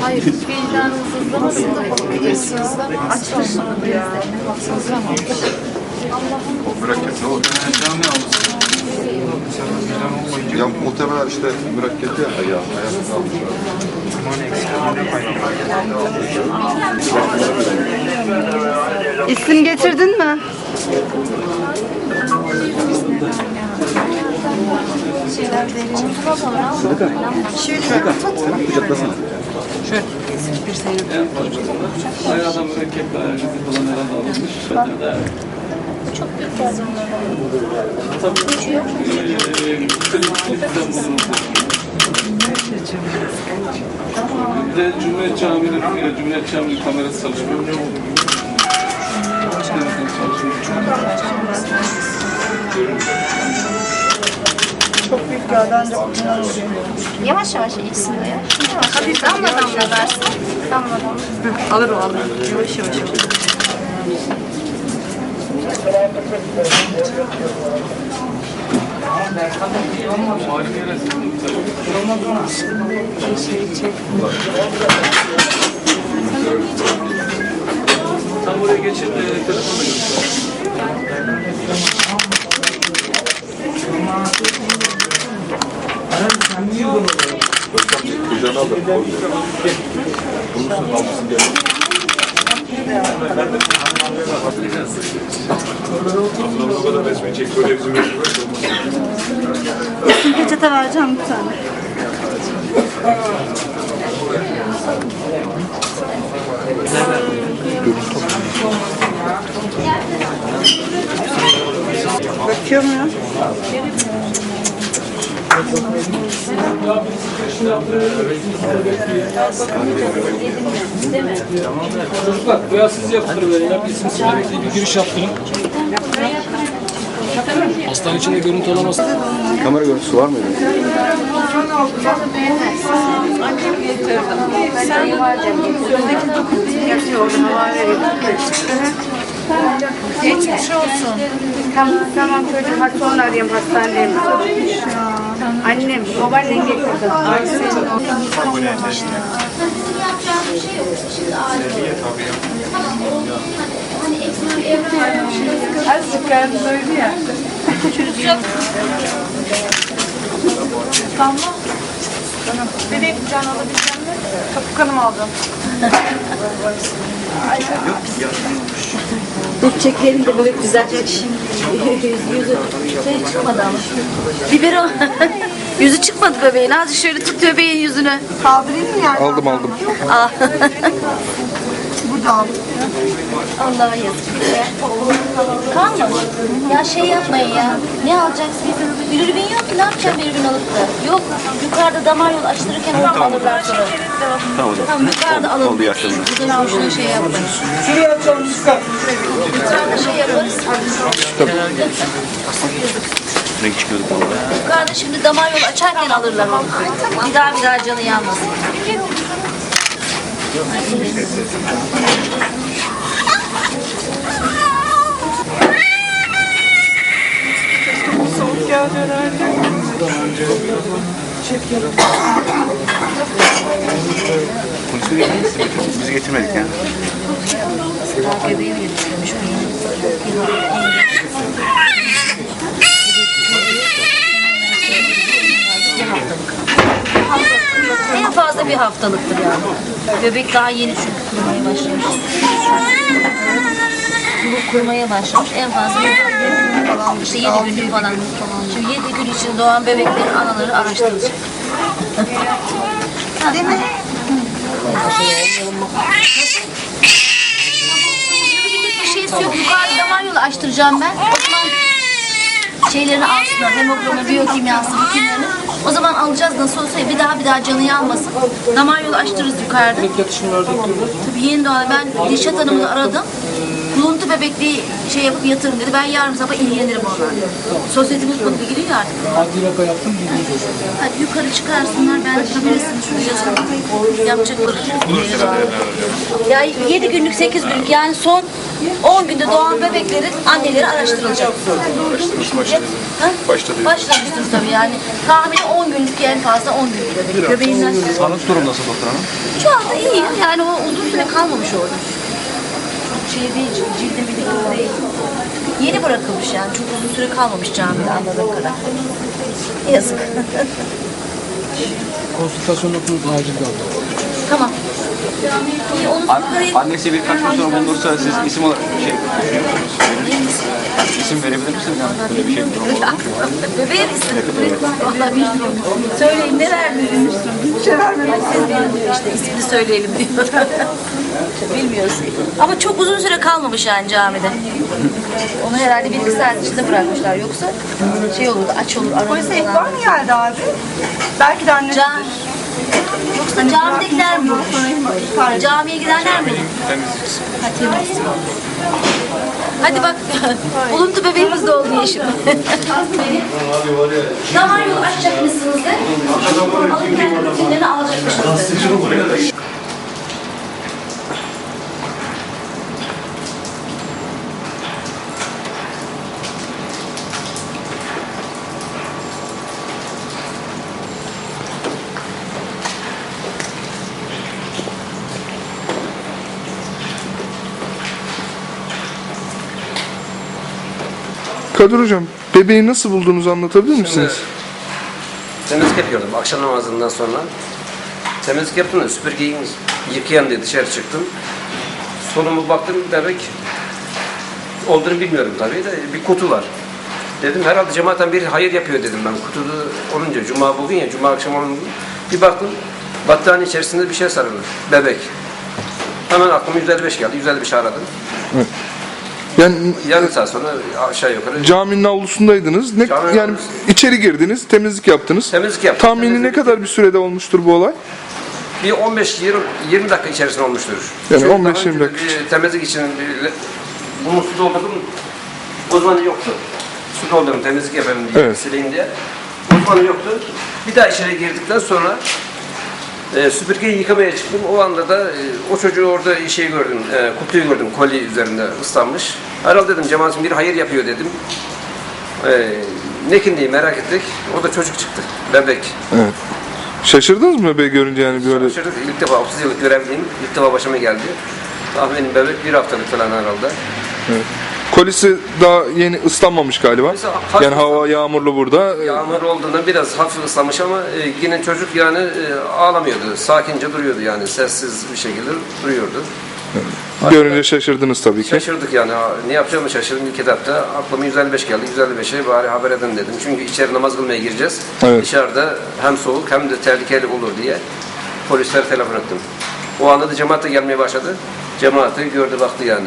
Hayır, vicdanınız hızlamasın da biliyorsunuz da açmasın diye. Mürekkep ne oldu? Ya muhtemelen işte mürekkep ya. Ya ayakta kalmış. İsim getirdin mi? Ayağdan mürekkepli ayakkabı falan herhalde alınmış. Çok büyük. Tabii eee, klip, klipten bulundu. Bir de Cumhuriyet Camii'nin, e, Cumhuriyet Camii kamerası çalışmıyor. Çok büyük ancak bunlar oluyor. Yavaş yavaş içsin de ya. Yavaş yavaş. Damla damla versin. Damla damla. Alır o alır. Yavaş yavaş alır. Tam oraya geçip e, telefonla göster. Kucağına alır. Bunun almasın diye. Ablamız o kadar resmi çek böyle bizim İsim peçete vereceğim bir tane. Çocuklar veya siz yaptırıverin ya. İsim silemekle bir giriş yaptırın. Hastane içinde görüntü olamaz. Kamera görüntüsü var mıydı? Geçmiş olsun. Tamam, tamam çocuğum sonra arayayım hastanedeyim. Annem, babaannen getirdi. Azıcık karnı doydu ya. Bebek kucağına alabileceğim? Kapı kanım aldım. Dur çekelim de bebek düzeltecek şimdi. Yüzü şey çıkmadı ama. Biberon. Yüzü çıkmadı bebeğin. Azıcık şöyle tut bebeğin yüzünü. Kaldırayım mı yani? Aldım aldım. Ah. Burada aldım. Allah yazık. Kalmadı. Ya şey yapmayın ya. Ne alacaksın? Bilirubin yok ki ne yapacağım bilirubin alıp da? Yok yukarıda damar yolu açtırırken orada alırlar sonra. Tamam hocam. Tamam yukarıda alın. Oldu yaşlandı. Burada boşuna şey yapmayın. Şuraya açalım. Yukarıda şey yaparız. Renk çıkıyorduk valla. Yukarıda şimdi damar yolu açarken alırlar onu. Bir daha bir daha canı yanmasın. Soğuk geldi herhalde. Polisi getirdik Biz getirmedik yani. Bebeği mi yetiştirmiş En fazla bir haftalıktır yani. Bebek daha yeni çünkü kurumaya başlamış. Bu kurumaya başlamış. En fazla falan, işte yedi günlük falan. Şimdi yedi gün için doğan bebeklerin anaları araştırılacak. Değil mi? Bir şeysi yok. Yukarıda damar yolu açtıracağım ben. O zaman şeylerini alsınlar. Hemoglobin, biyokimyası, bütünlerini. O zaman alacağız nasıl olsa bir daha bir daha canı yanmasın. Damar yolu açtırırız yukarıda. Tabii yeni doğan. Ben Dişat Hanım'ı aradım. Buluntu bebekliği şey yapıp yatırın dedi. Ben yarın sabah ilgilenirim onlarla. Sosyete mutfağı ilgili ya artık. Adli vaka yaptım bilmiyorum. Hadi yukarı çıkarsınlar. Ben kamerasını şuraya yapacaklar. Ya 7 günlük 8 günlük yani son 10 günde doğan bebeklerin anneleri araştırılacak. Ha? Başladı. Başlamıştır tabii yani. Tahmini 10 günlük en fazla 10 günlük bebek. Göbeğinden Sağlık durum nasıl doktor hanım? şu anda iyi yani o uzun süre kalmamış orada. Çok şey değil, cildi bir değil. Yeni bırakılmış yani çok uzun süre kalmamış camide anladığım kadarıyla. Yazık. Konsültasyon notunuz acil kaldı. tamam. İyi onu yukarıya... Annesi birkaç gün sonra bulunursa siz isim olarak şey düşünüyor musunuz? İsim verebilir misiniz? Yani böyle bir şey durum olur? Bebeğe misin? Vallahi bilmiyorum. Söyleyin ne verdiniz? Bir şey vermedim. Siz bilin diyor işte ismini söyleyelim diyor. Bilmiyoruz. Ama çok uzun süre kalmamış yani camide. Onu herhalde bir iki saat içinde bırakmışlar. Yoksa şey olurdu, aç olur, Polise ihbar mı geldi abi? Belki de annesi. Cam... Yoksa camidekiler mi? Camiye gidenler mi? Ha, temiz. Hadi bak, buluntu bebeğimiz de oldu yeşil. Damar yolu açacak mısınız de? Alın kendi rutinlerini alacakmışsınız de. Kadir Hocam, bebeği nasıl bulduğunuzu anlatabilir misiniz? Temizlik yapıyordum akşam namazından sonra. Temizlik yaptım da süpürgeyi yıkayan diye dışarı çıktım. Sonuma baktım bebek olduğunu bilmiyorum tabii de bir kutu var. Dedim herhalde cemaatten bir hayır yapıyor dedim ben. Kutuda olunca cuma bugün ya cuma akşam olunca bir baktım battaniye içerisinde bir şey sarılı. Bebek. Hemen aklıma 155 geldi. 155 aradım. Yani Yarım saat sonra aşağı yukarı caminin avlusundaydınız. Ne, Caminin yani avlusu. içeri girdiniz, temizlik yaptınız. temizlik yaptım. Tahmini ne Temizlik- kadar bir sürede olmuştur bu olay? Bir 15-20 20 dakika içerisinde olmuştur. Yani Çünkü 15-20 daha önce de dakika. Bir temizlik için bir, bunu su doldurdum. Uzmanı yoktu. Su doldurdum temizlik yapayım diye, Evet. sileyim diye. Uzmanı yoktu. Bir daha içeri girdikten sonra e, süpürgeyi yıkamaya çıktım. O anda da e, o çocuğu orada şey gördüm, e, kutuyu gördüm koli üzerinde ıslanmış. Herhalde dedim cemaatin bir hayır yapıyor dedim. E, nekin diye merak ettik. O da çocuk çıktı. Bebek. Evet. Şaşırdınız mı bebeği görünce yani böyle? Şaşırdık. İlk defa 30 yıllık görevliyim. İlk defa başıma geldi. Tahminim bebek bir haftalık falan herhalde. Kolisi daha yeni ıslanmamış galiba. Hafif Yani hava yağmurlu burada. Yağmur olduğundan biraz hafif ıslanmış ama e, yine çocuk yani e, ağlamıyordu. Sakince duruyordu yani. Sessiz bir şekilde duruyordu. Görünce şaşırdınız tabii ki. Şaşırdık yani. Ha, Ne yapacağımı şaşırdım ilk etapta. Aklıma 155 geldi. 155'e bari haber edin dedim. Çünkü içeri namaz kılmaya gireceğiz. Evet. Dışarıda hem soğuk hem de tehlikeli olur diye polislere telefon ettim. O anda da cemaat de gelmeye başladı. Cemaati gördü baktı yani.